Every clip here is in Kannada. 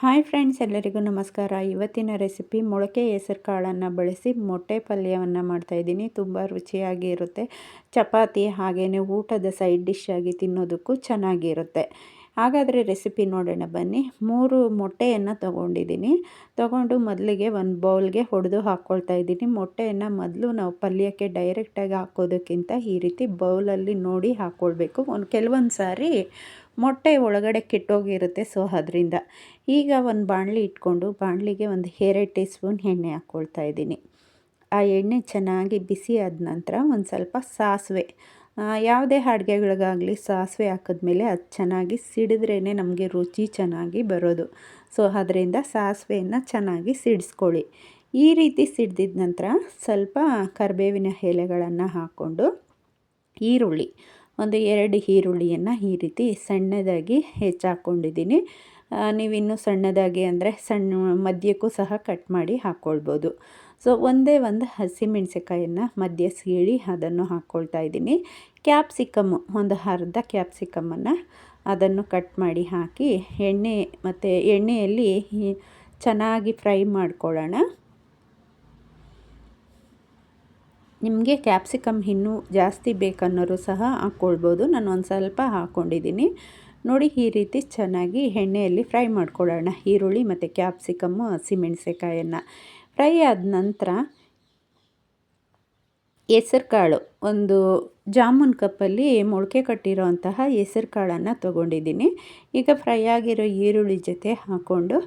ಹಾಯ್ ಫ್ರೆಂಡ್ಸ್, ಎಲ್ಲರಿಗೂ ನಮಸ್ಕಾರ. ಇವತ್ತಿನ ರೆಸಿಪಿ ಮೊಳಕೆ ಹೆಸರು ಕಾಳನ್ನು ಬಳಸಿ ಮೊಟ್ಟೆ ಪಲ್ಯವನ್ನು ಮಾಡ್ತಾಯಿದ್ದೀನಿ ತುಂಬ ರುಚಿಯಾಗಿ ಇರುತ್ತೆ ಚಪಾತಿ ಹಾಗೆಯೇ ಊಟದ ಸೈಡ್ ಡಿಶ್ ಆಗಿ ತಿನ್ನೋದಕ್ಕೂ ಚೆನ್ನಾಗಿರುತ್ತೆ. ಹಾಗಾದರೆ ರೆಸಿಪಿ ನೋಡೋಣ ಬನ್ನಿ. ಮೂರು ಮೊಟ್ಟೆಯನ್ನು ತೊಗೊಂಡಿದ್ದೀನಿ. ತೊಗೊಂಡು ಮೊದಲಿಗೆ ಒಂದು ಬೌಲ್ಗೆ ಹೊಡೆದು ಹಾಕ್ಕೊಳ್ತಾ ಇದ್ದೀನಿ. ಮೊಟ್ಟೆಯನ್ನು ಮೊದಲು ನಾವು ಪಲ್ಯಕ್ಕೆ ಡೈರೆಕ್ಟಾಗಿ ಹಾಕೋದಕ್ಕಿಂತ ಈ ರೀತಿ ಬೌಲಲ್ಲಿ ನೋಡಿ ಹಾಕ್ಕೊಳ್ಬೇಕು ಒಂದು ಕೆಲವೊಂದು ಸಾರಿ ಮೊಟ್ಟೆ ಒಳಗಡೆ ಕೆಟ್ಟೋಗಿರುತ್ತೆ ಸೊ ಅದರಿಂದ. ಈಗ ಒಂದು ಬಾಣಲಿ ಇಟ್ಕೊಂಡು ಬಾಣಲಿಗೆ ಒಂದು ಎರಡು ಟೀ ಸ್ಪೂನ್ ಎಣ್ಣೆ ಹಾಕ್ಕೊಳ್ತಾ ಇದ್ದೀನಿ. ಆ ಎಣ್ಣೆ ಚೆನ್ನಾಗಿ ಬಿಸಿ ಆದ ನಂತರ ಒಂದು ಸ್ವಲ್ಪ ಸಾಸಿವೆ. ಯಾವುದೇ ಅಡುಗೆಗಳಿಗಾಗಲಿ ಸಾಸಿವೆ ಹಾಕಿದ್ಮೇಲೆ ಅದು ಚೆನ್ನಾಗಿ ಸಿಡಿದ್ರೇ ನಮಗೆ ರುಚಿ ಚೆನ್ನಾಗಿ ಬರೋದು. ಸೊ, ಅದರಿಂದ ಸಾಸಿವೆಯನ್ನು ಚೆನ್ನಾಗಿ ಸಿಡಿಸ್ಕೊಳ್ಳಿ. ಈ ರೀತಿ ಸಿಡ್ದಿದ ನಂತರ ಸ್ವಲ್ಪ ಕರಿಬೇವಿನ ಎಲೆಗಳನ್ನು ಹಾಕ್ಕೊಂಡು ಈರುಳ್ಳಿ, ಒಂದು ಎರಡು ಈರುಳ್ಳಿಯನ್ನು ಈ ರೀತಿ ಸಣ್ಣದಾಗಿ ಹೆಚ್ಚಾಕ್ಕೊಂಡಿದ್ದೀನಿ ನೀವಿನ್ನೂ ಸಣ್ಣದಾಗಿ ಅಂದರೆ ಸಣ್ಣ ಮಧ್ಯಕ್ಕೂ ಸಹ ಕಟ್ ಮಾಡಿ ಹಾಕ್ಕೊಳ್ಬೋದು ಸೊ ಒಂದೇ ಒಂದು ಹಸಿಮೆಣಸಿಕಾಯನ್ನು ಮಧ್ಯ ಸೀಳಿ ಅದನ್ನು ಹಾಕ್ಕೊಳ್ತಾ ಇದ್ದೀನಿ. ಕ್ಯಾಪ್ಸಿಕಮ್ಮು ಒಂದು ಅರ್ಧ ಕ್ಯಾಪ್ಸಿಕಮ್ಮನ್ನು ಅದನ್ನು ಕಟ್ ಮಾಡಿ ಹಾಕಿ ಎಣ್ಣೆ ಮತ್ತು ಎಣ್ಣೆಯಲ್ಲಿ ಚೆನ್ನಾಗಿ ಫ್ರೈ ಮಾಡ್ಕೊಳ್ಳೋಣ. ನಿಮಗೆ ಕ್ಯಾಪ್ಸಿಕಮ್ ಇನ್ನೂ ಜಾಸ್ತಿ ಬೇಕನ್ನೋರು ಸಹ ಹಾಕ್ಕೊಳ್ಬೋದು ನಾನು ಒಂದು ಸ್ವಲ್ಪ ಹಾಕ್ಕೊಂಡಿದ್ದೀನಿ ನೋಡಿ ಈ ರೀತಿ ಚೆನ್ನಾಗಿ ಎಣ್ಣೆಯಲ್ಲಿ ಫ್ರೈ ಮಾಡ್ಕೊಳ್ಳೋಣ. ಈರುಳ್ಳಿ ಮತ್ತು ಕ್ಯಾಪ್ಸಿಕಮ್ಮು ಹಸಿಮೆಣಸೆಕಾಯನ್ನು ಫ್ರೈ ಆದ ನಂತರ ಹೆಸರು ಕಾಳು ಒಂದು ಜಾಮೂನ್ ಕಪ್ಪಲ್ಲಿ ಮೊಳಕೆ ಕಟ್ಟಿರೋಂತಹ ಹೆಸರು ಕಾಳನ್ನು ತೊಗೊಂಡಿದ್ದೀನಿ. ಈಗ ಫ್ರೈ ಆಗಿರೋ ಈರುಳ್ಳಿ ಜೊತೆ ಹಾಕ್ಕೊಂಡು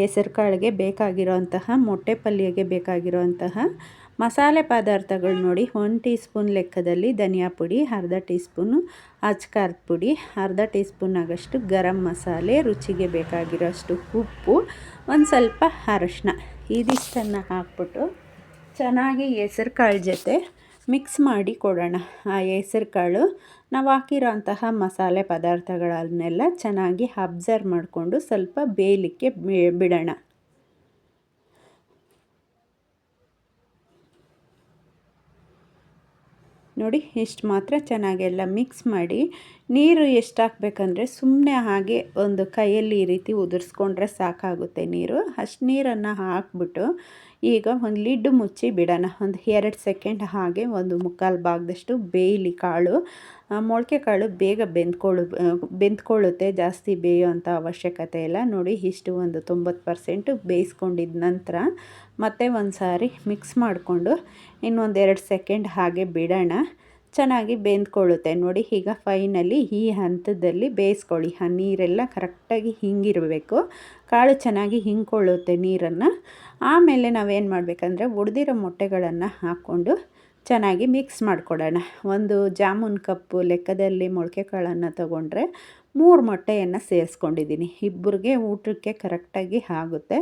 ಹೆಸರು ಕಾಳಿಗೆ ಬೇಕಾಗಿರೋಂತಹ ಮೊಟ್ಟೆ ಪಲ್ಯಗೆ ಬೇಕಾಗಿರೋಂತಹ ಮಸಾಲೆ ಪದಾರ್ಥಗಳು ನೋಡಿ, ಒಂದು ಟೀ ಸ್ಪೂನ್ ಲೆಕ್ಕದಲ್ಲಿ ಧನಿಯಾ ಪುಡಿ, ಅರ್ಧ ಟೀ ಸ್ಪೂನು ಅಚ್ಕಾರದ ಪುಡಿ, ಅರ್ಧ ಟೀ ಸ್ಪೂನ್ ಆಗಷ್ಟು ಗರಂ ಮಸಾಲೆ, ರುಚಿಗೆ ಬೇಕಾಗಿರೋಷ್ಟು ಉಪ್ಪು, ಒಂದು ಸ್ವಲ್ಪ ಅರಶಿನ. ಇದಿಷ್ಟನ್ನು ಹಾಕ್ಬಿಟ್ಟು ಚೆನ್ನಾಗಿ ಹೆಸರು ಕಾಳು ಜೊತೆ ಮಿಕ್ಸ್ ಮಾಡಿ ಕೊಡೋಣ. ಆ ಹೆಸರು ಕಾಳು ನಾವು ಹಾಕಿರೋಂತಹ ಮಸಾಲೆ ಪದಾರ್ಥಗಳನ್ನೆಲ್ಲ ಚೆನ್ನಾಗಿ ಅಬ್ಸರ್ವ್ ಮಾಡಿಕೊಂಡು ಸ್ವಲ್ಪ ಬೇಯಲಿಕ್ಕೆ ಬಿಡೋಣ. ನೋಡಿ ಇಷ್ಟು ಮಾತ್ರ ಚೆನ್ನಾಗೆಲ್ಲ ಮಿಕ್ಸ್ ಮಾಡಿ ನೀರು ಎಷ್ಟು ಹಾಕ್ಬೇಕಂದ್ರೆ ಸುಮ್ಮನೆ ಹಾಗೆ ಒಂದು ಕೈಯಲ್ಲಿ ಈ ರೀತಿ ಉದುರಿಸ್ಕೊಂಡ್ರೆ ಸಾಕಾಗುತ್ತೆ ನೀರು. ಅಷ್ಟು ನೀರನ್ನು ಹಾಕ್ಬಿಟ್ಟು ಈಗ ಒಂದು ಲಿಡ್ ಮುಚ್ಚಿ ಬಿಡೋಣ. ಒಂದು ಎರಡು ಸೆಕೆಂಡ್ ಹಾಗೆ ಒಂದು ಮುಕ್ಕಾಲು ಭಾಗದಷ್ಟು ಬೇಯಲಿ ಕಾಳು. ಮೊಳಕೆ ಕಾಳು ಬೇಗ ಬೆಂದ್ಕೊಳ್ಳು ಬೆಂದ್ಕೊಳ್ಳುತ್ತೆ. ಜಾಸ್ತಿ ಬೇಯೋವಂಥ ಅವಶ್ಯಕತೆ ಇಲ್ಲ. ನೋಡಿ, ಇಷ್ಟು ಒಂದು ತೊಂಬತ್ತು ಪರ್ಸೆಂಟು ಬೇಯಿಸ್ಕೊಂಡಿದ ನಂತರ ಮತ್ತೆ ಒಂದು ಸಾರಿ ಮಿಕ್ಸ್ ಮಾಡಿಕೊಂಡು ಇನ್ನೊಂದು ಎರಡು ಸೆಕೆಂಡ್ ಹಾಗೆ ಬಿಡೋಣ. ಚೆನ್ನಾಗಿ ಬೆಂದ್ಕೊಳ್ಳುತ್ತೆ. ನೋಡಿ, ಈಗ ಫೈನಲಿ ಈ ಹಂತದಲ್ಲಿ ಬೇಯಿಸ್ಕೊಳ್ಳಿ. ಆ ನೀರೆಲ್ಲ ಕರೆಕ್ಟಾಗಿ ಹಿಂಗಿರಬೇಕು. ಕಾಳು ಚೆನ್ನಾಗಿ ಹಿಂಕೊಳ್ಳುತ್ತೆ ನೀರನ್ನು. ಆಮೇಲೆ ನಾವೇನು ಮಾಡಬೇಕಂದ್ರೆ ಒಡೆದಿರೋ ಮೊಟ್ಟೆಗಳನ್ನು ಹಾಕ್ಕೊಂಡು ಚೆನ್ನಾಗಿ ಮಿಕ್ಸ್ ಮಾಡಿಕೊಡೋಣ. ಒಂದು ಜಾಮೂನ್ ಕಪ್ಪು ಲೆಕ್ಕದಲ್ಲಿ ಮೊಳಕೆ ಕಾಳನ್ನು ತೊಗೊಂಡ್ರೆ ಮೂರು ಮೊಟ್ಟೆಯನ್ನು ಸೇರಿಸ್ಕೊಂಡಿದ್ದೀನಿ. ಇಬ್ಬರಿಗೆ ಊಟಕ್ಕೆ ಕರೆಕ್ಟಾಗಿ ಆಗುತ್ತೆ.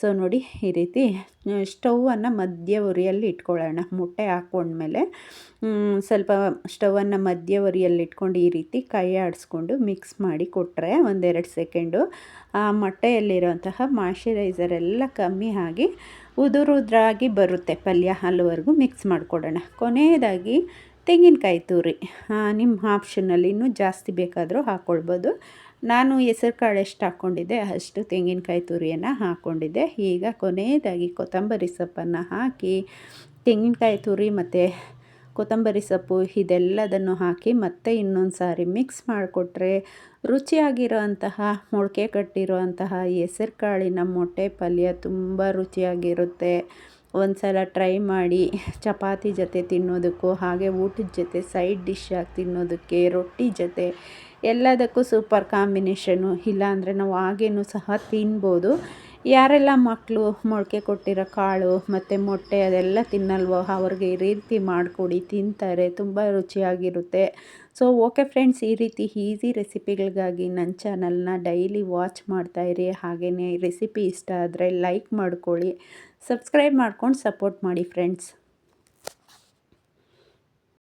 ಸೊ, ನೋಡಿ ಈ ರೀತಿ ಸ್ಟವನ್ನು ಮಧ್ಯ ಉರಿಯಲ್ಲಿ ಇಟ್ಕೊಳ್ಳೋಣ. ಮೊಟ್ಟೆ ಹಾಕ್ಕೊಂಡ್ಮೇಲೆ ಸ್ವಲ್ಪ ಸ್ಟವನ್ನು ಮಧ್ಯ ಉರಿಯಲ್ಲಿ ಇಟ್ಕೊಂಡು ಈ ರೀತಿ ಕೈ ಆಡಿಸ್ಕೊಂಡು ಮಿಕ್ಸ್ ಮಾಡಿ ಕೊಟ್ಟರೆ ಒಂದೆರಡು ಸೆಕೆಂಡು, ಆ ಮೊಟ್ಟೆಯಲ್ಲಿರೋಂತಹ ಮಾಯ್ಶ್ಚರೈಸರ್ ಎಲ್ಲ ಕಮ್ಮಿ ಆಗಿ ಉದುರುದ್ರಾಗಿ ಬರುತ್ತೆ ಪಲ್ಯ ಅಲ್ಲಿವರೆಗೂ ಮಿಕ್ಸ್ ಮಾಡಿಕೊಡೋಣ. ಕೊನೆಯದಾಗಿ ತೆಂಗಿನಕಾಯಿ ತುರಿ. ನಿಮ್ಮ ಆಪ್ಷನಲ್ಲಿ ಇನ್ನೂ ಜಾಸ್ತಿ ಬೇಕಾದರೂ ಹಾಕ್ಕೊಳ್ಬೋದು ನಾನು ಹೆಸರು ಕಾಳು ಎಷ್ಟು ಹಾಕ್ಕೊಂಡಿದ್ದೆ ಅಷ್ಟು ತೆಂಗಿನಕಾಯಿ ತುರಿಯನ್ನು ಹಾಕ್ಕೊಂಡಿದ್ದೆ ಈಗ ಕೊನೆಯದಾಗಿ ಕೊತ್ತಂಬರಿ ಸೊಪ್ಪನ್ನು ಹಾಕಿ ತೆಂಗಿನಕಾಯಿ ತುರಿ ಮತ್ತು ಕೊತ್ತಂಬರಿ ಸೊಪ್ಪು ಇದೆಲ್ಲದನ್ನು ಹಾಕಿ ಮತ್ತೆ ಇನ್ನೊಂದು ಸಾರಿ ಮಿಕ್ಸ್ ಮಾಡಿಕೊಟ್ರೆ ರುಚಿಯಾಗಿರೋ ಅಂತಹ ಮೊಳಕೆ ಕಟ್ಟಿರುವಂತಹ ಹೆಸರು ಕಾಳಿನ ಮೊಟ್ಟೆ ಪಲ್ಯ ತುಂಬ ರುಚಿಯಾಗಿರುತ್ತೆ. ಒಂದು ಸಲ ಟ್ರೈ ಮಾಡಿ ಚಪಾತಿ ಜೊತೆ ತಿನ್ನೋದಕ್ಕೂ, ಹಾಗೆ ಊಟದ ಜೊತೆ ಸೈಡ್ ಡಿಶ್ ಆಗಿ ತಿನ್ನೋದಕ್ಕೆ, ರೊಟ್ಟಿ ಜೊತೆ ಎಲ್ಲದಕ್ಕೂ ಸೂಪರ್ ಕಾಂಬಿನೇಷನು. ಇಲ್ಲಾಂದರೆ ನಾವು ಹಾಗೇನೂ ಸಹ ತಿನ್ಬೋದು. ಯಾರೆಲ್ಲ ಮಕ್ಕಳು ಮೊಳಕೆ ಕೊಟ್ಟಿರೋ ಕಾಳು ಮತ್ತು ಮೊಟ್ಟೆ ಅದೆಲ್ಲ ತಿನ್ನಲ್ವೋ, ಅವ್ರಿಗೆ ಈ ರೀತಿ ಮಾಡಿಕೊಡಿ, ತಿಂತಾರೆ, ತುಂಬ ರುಚಿಯಾಗಿರುತ್ತೆ. ಸೊ ಓಕೆ ಫ್ರೆಂಡ್ಸ್ ಈ ರೀತಿ ಈಸಿ ರೆಸಿಪಿಗಳಿಗಾಗಿ ನನ್ನ ಚಾನಲ್ನ ಡೈಲಿ ವಾಚ್ ಮಾಡ್ತಾಯಿರಿ ಹಾಗೆಯೇ ರೆಸಿಪಿ ಇಷ್ಟ ಆದರೆ ಲೈಕ್ ಮಾಡ್ಕೊಳ್ಳಿ ಸಬ್ಸ್ಕ್ರೈಬ್ ಮಾಡ್ಕೊಂಡು ಸಪೋರ್ಟ್ ಮಾಡಿ ಫ್ರೆಂಡ್ಸ್